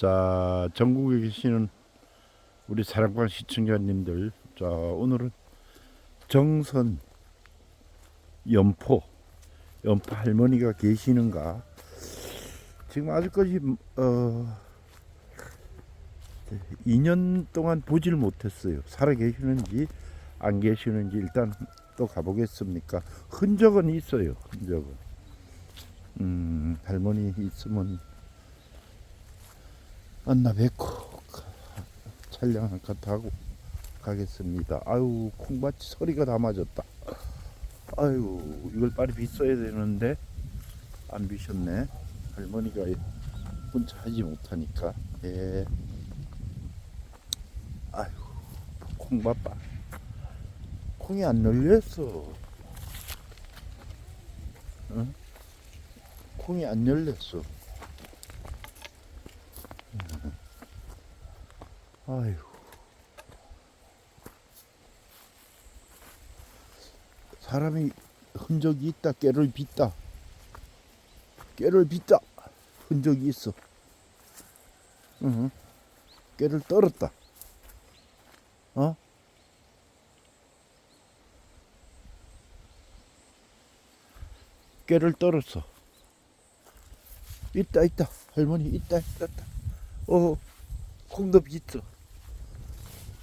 자, 전국에 계시는 우리 사랑방 시청자님들, 자, 오늘은 정선 연포, 연포 할머니가 계시는가? 지금 아직까지, 어, 2년 동안 보질 못했어요. 살아 계시는지, 안 계시는지, 일단 또 가보겠습니까? 흔적은 있어요, 흔적은. 음, 할머니 있으면 만나 뵙고 가- 촬영 한칸 하고 가겠습니다. 아유 콩밭이 소리가 다 맞았다. 아유 이걸 빨리 빗어야 되는데 안 비셨네. 할머니가 혼자 하지 못하니까. 예. 아유 콩밭 봐. 콩이 안 열렸어. 응? 콩이 안 열렸어. 아유. 사람이 흔적이 있다. 깨를 빗다. 깨를 빗다. 흔적이 있어. 응. 깨를 떨었다. 어? 깨를 떨었어. 있다 있다. 할머니 있다 있다 있다. 어. 콩도 비있어.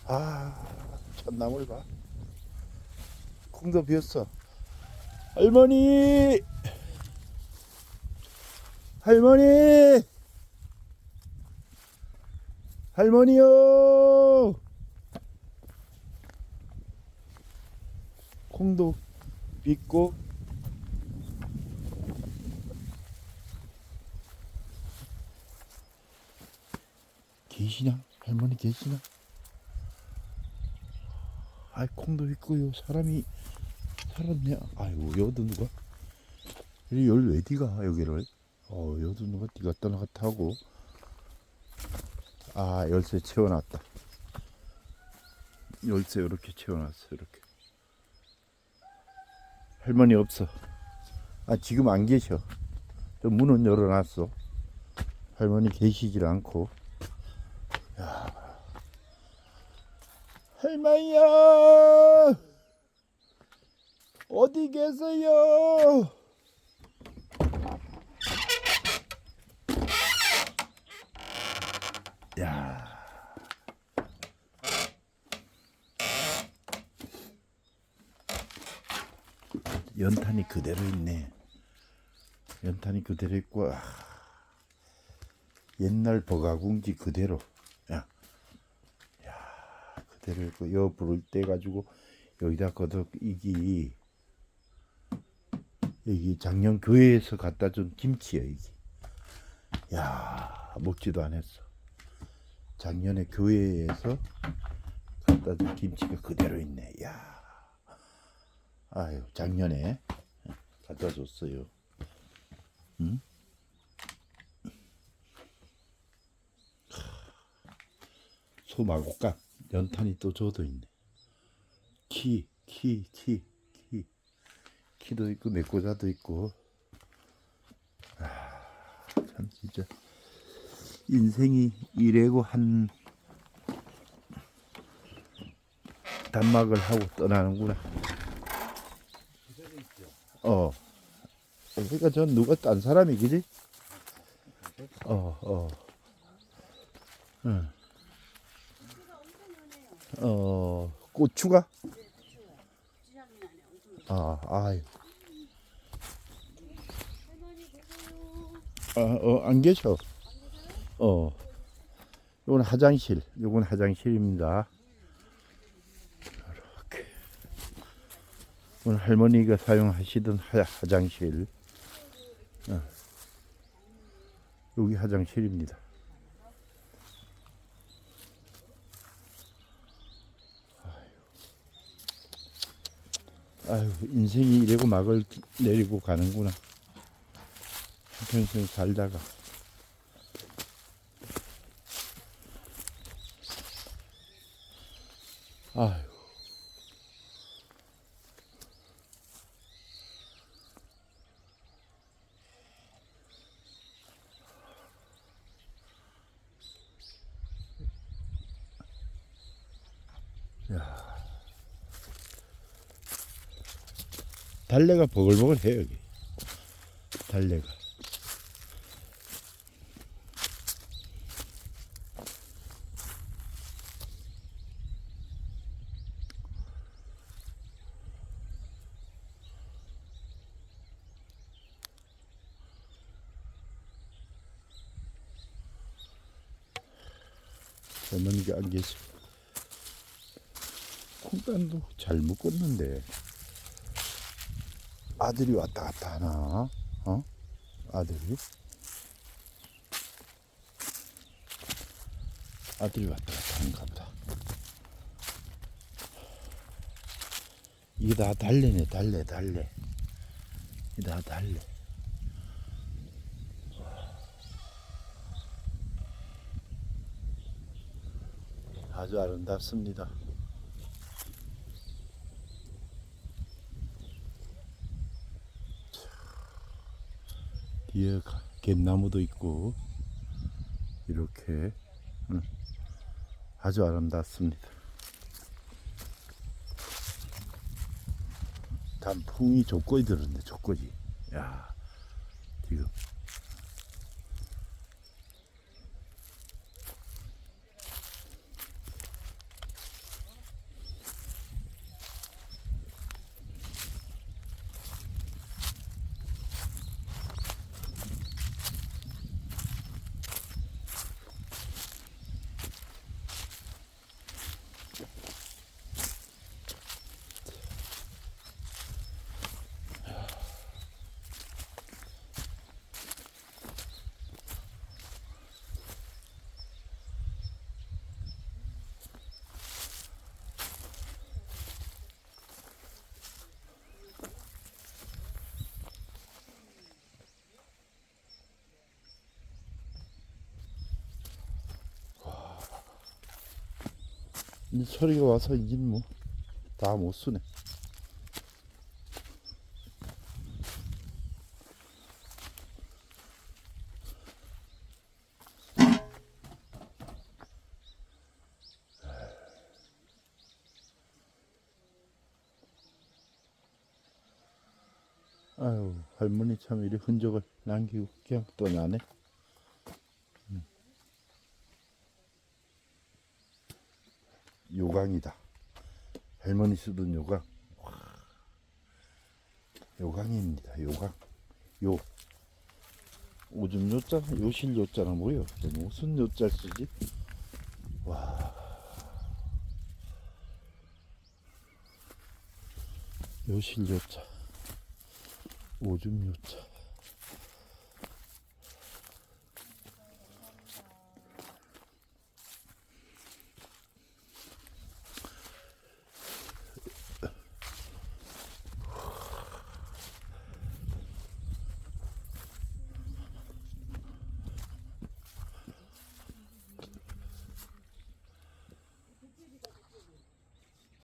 아, 참나물 봐. 콩도 비었어. 할머니! 할머니! 할머니요! 콩도 빗고 계시냐? 할머니 계시나? 아이 콩도 있고요. 사람이 살았네 아이고 여도 누가? 이 열왜 디가 여기를? 어 여도 누가 디가 떠나갔다 하고? 아 열쇠 채워놨다. 열쇠 이렇게 채워놨어 이렇게. 할머니 없어. 아 지금 안 계셔. 저 문은 열어놨어. 할머니 계시질 않고 할머니야 어디 계세요? 야. 연탄이 그대로 있네. 연탄이 그대로 있고 아, 옛날 버가궁지 그대로. 있고 여 불을 떼 가지고 여기다 거덕 이기 여기 작년 교회에서 갖다 준 김치야 이게. 야 먹지도 않았어. 작년에 교회에서 갖다 준 김치가 그대로 있네. 야. 아유 작년에 갖다 줬어요. 응? 소 마구간 연탄이 또 젖어 있네. 키, 키, 키, 키. 키도 있고 메꼬자도 있고. 아, 참 진짜 인생이 이래고 한 단막을 하고 떠나는구나. 어. 그러니까 전 누가 딴 사람이 그지? 어, 어. 응. 어, 고추가? 아, 아유. 아, 어, 안 계셔. 어. 요건 화장실. 요건 화장실입니다. 이렇게. 오늘 할머니가 사용하시던 화, 화장실. 어. 여기 화장실입니다. 아유 인생이 이래고 막을 내리고 가는구나. 평생 살다가. 아유 달래가 버글버글해 여기. 달래가. 어머니가 안 계시. 콩단도 잘 묶었는데 아들이 왔다 갔다 하나? 어? 아들이? 아들이 왔다 갔다 하는가 보다. 이게 다 달래네, 달래, 달래. 이게 다 달래. 아주 아름답습니다. 뒤에 가- 갯나무도 있고 이렇게 응. 아주 아름답습니다. 단풍이 조건이 들었네 조건이. 야 지금 이 소리가 와서 이제 뭐다 못 쓰네. 아유 할머니 참 이리 흔적을 남기고 그냥 또 나네. 요강이다. 할머니 쓰던 요강. 와. 요강입니다. 요강. 요. 오줌 요자, 요실 요자는 뭐요? 무슨 요자 쓰지? 와. 요실 요자. 오줌 요자.